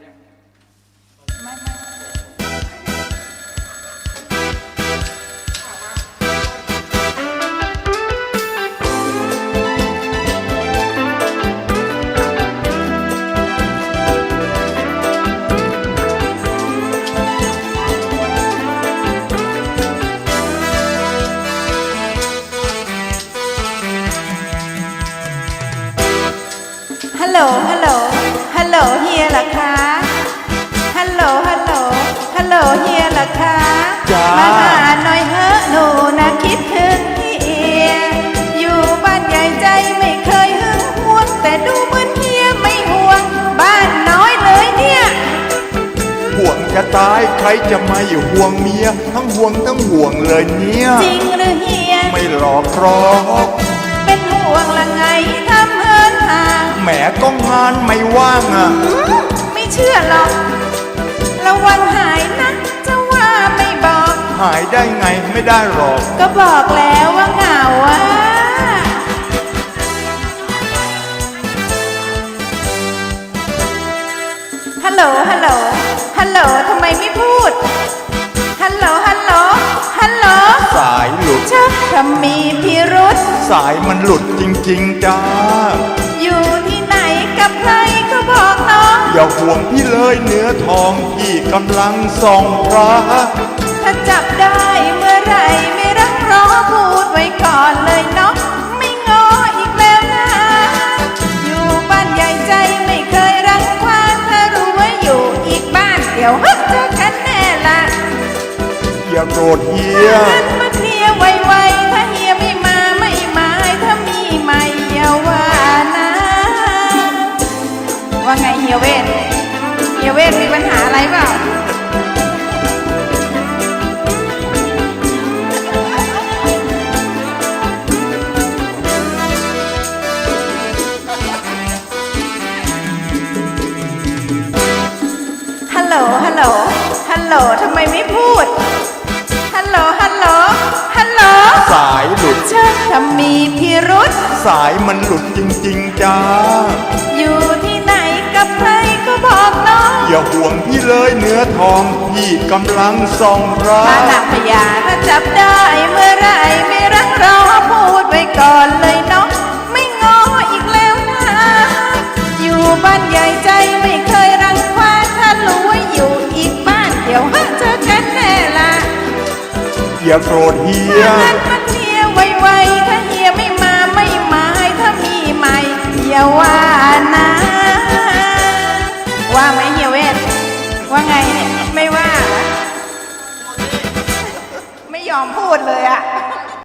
ไห่วงจะตายใครจะมาอยู่ห่วงเมีย ทั้งห่วงทั้งห่วงเลยเนี่ย จริงหรือเฮีย ไม่หลอกหรอกเป็นห่วงละไงทำเฮินห่างแหมก็งานไม่ว่างอะอืมไม่เชื่อหรอกระวังหายนะจะว่าไม่บอก หายได้ไงไม่ได้หรอก ก็บอกแล้วว่าเหงาอะฮัลโหลฮัลโหล ฮัลโหลทำไมไม่พูด ฮัลโหล ฮัลโหล ฮัลโหล สายหลุด ชักทำมีพิรุษ สายมันหลุดจริง ๆ จ้า อยู่ที่ไหนกับใครก็บอกน้อง อย่าห่วงพี่เลยเนื้อทองพี่กำลังส่องพระถ้าจับได้เมื่อไหรไม่รักรอพูดไว้ก่อนเลยเนาะ อย่าโกรธเฮียงั้นมาเคลียร์ไวๆถ้าเฮียไม่มาไม่มาถ้ามีใหม่อย่าว่านะว่าไงเฮียเวทเฮียเวทมีปัญหาอะไรเปล่าฮัลโหล ฮัลโหล ฮัลโหล ทำไมไม่พูด ฮัลโหล ฮัลโหล ฮัลโหล สายหลุดชักทำมีพิรุษ สายมันหลุดจริง ๆจ้า อยู่ที่ไหนกับใครก็บอกน้อง อย่าห่วงพี่เลยเนื้อทองพี่กำลังส่องพระถ้าหนักพยาถ้าจับได้เมื่อไหรไม่รักรอพูดไว้ อย่าโกรธเฮียถ้างั้นมาเฮียไวๆถ้าเฮียไม่มาไม่มาถ้ามีใหม่อย่าว่านะ ว่าไหมเฮียเวทว่าไงเนี่ยไม่ว่า ไม่ยอมพูดเลยอะ